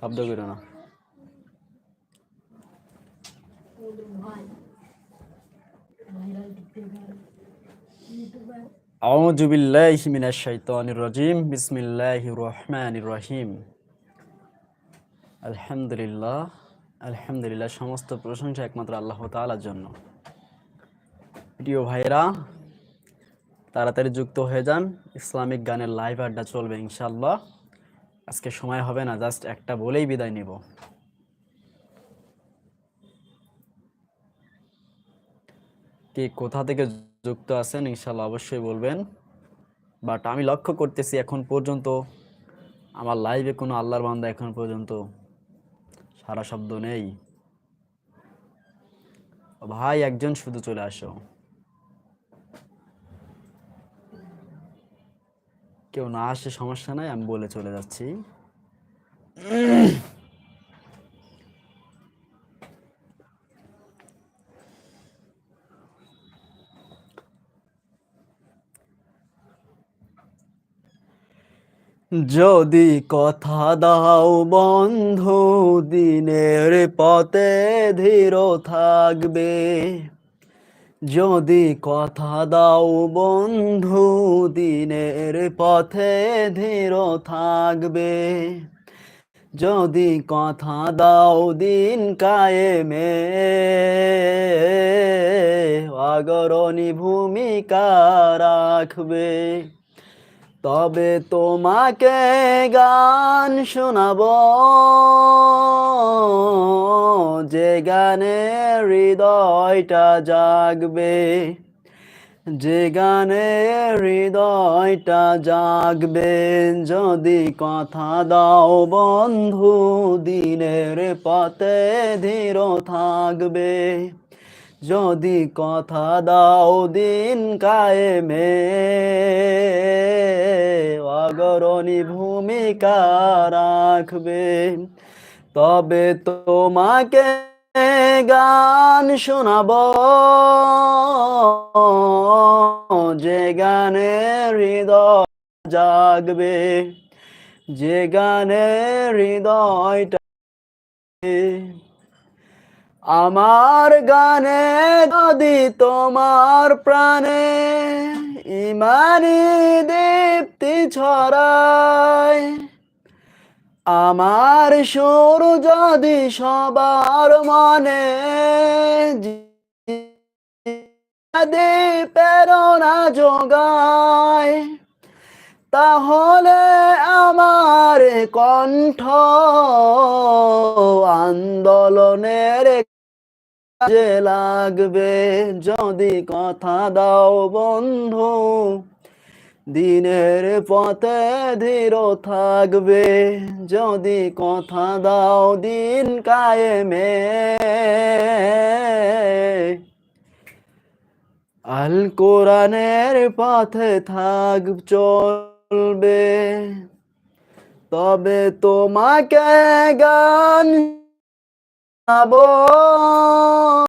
শব্দ করো না। আউযু বিল্লাহি মিনাশ শাইতানির রাজিম। বিসমিল্লাহির রহমানির রহিম। আলহামদুলিল্লাহ। আলহামদুলিল্লাহ, সমস্ত প্রশংসা একমাত্র আল্লাহ তাআলার জন্য। প্রিয় ভাইরা তাড়াতাড়ি যুক্ত হয়ে যান। ইসলামিক গানের লাইভ আড্ডা চলবে ইনশাআল্লাহ। আজকে সময় হবে না জাস্ট একটা বলেই বিদায় নিব। কে কোথা থেকে যুক্ত আছেন ইনশাল্লাহ অবশ্যই বলবেন। বাট আমি লক্ষ্য করতেছি এখন পর্যন্ত আমার লাইভে কোনো আল্লাহর বান্দা এখন পর্যন্ত সারা শব্দ নেই। ভাই, একজন শুধু চলে আসো। কেউ না আসে, সমস্যা নাই, আমি বলে চলে যাচ্ছি। যদি কথা দাও বন্ধু, দিনের পথে ধীর থাকবে। যদি কথা দাও বন্ধু, দিনের পথে ধীর থাকবে। যদি কথা দাও দিন কায়েমে, অগরণী ভূমিকা রাখবে। তবে তোমাকে গান শোনাব। যে গানে হৃদয়টা জাগবে, যে গানে হৃদয়টা জাগবে, যদি কথা দাও বন্ধু, দিনের পথে ধীর থাকবে। যদি কথা দাও দিন কায়েমে, অগরণী ভূমিকা রাখবে। তবে তোমাকে গান শোনাব। যে গানে হৃদয় জাগবে, যে গানে হৃদয়টা আমার গানে যদি তোমার প্রাণে ইমানি দীপ্তি ছড়ায় আমার সুর যদি সবার মনে প্রেরণা যোগায়, তাহলে আমার কণ্ঠ আন্দোলনের কাজে লাগবে। যদি কথা দাও বন্ধু দিনের পথে ধীর থাকবে। যদি কথা দাও দিন কায়েমে। আল কোরআনের পথে থাক, চলবে। তবে তোমাকে গান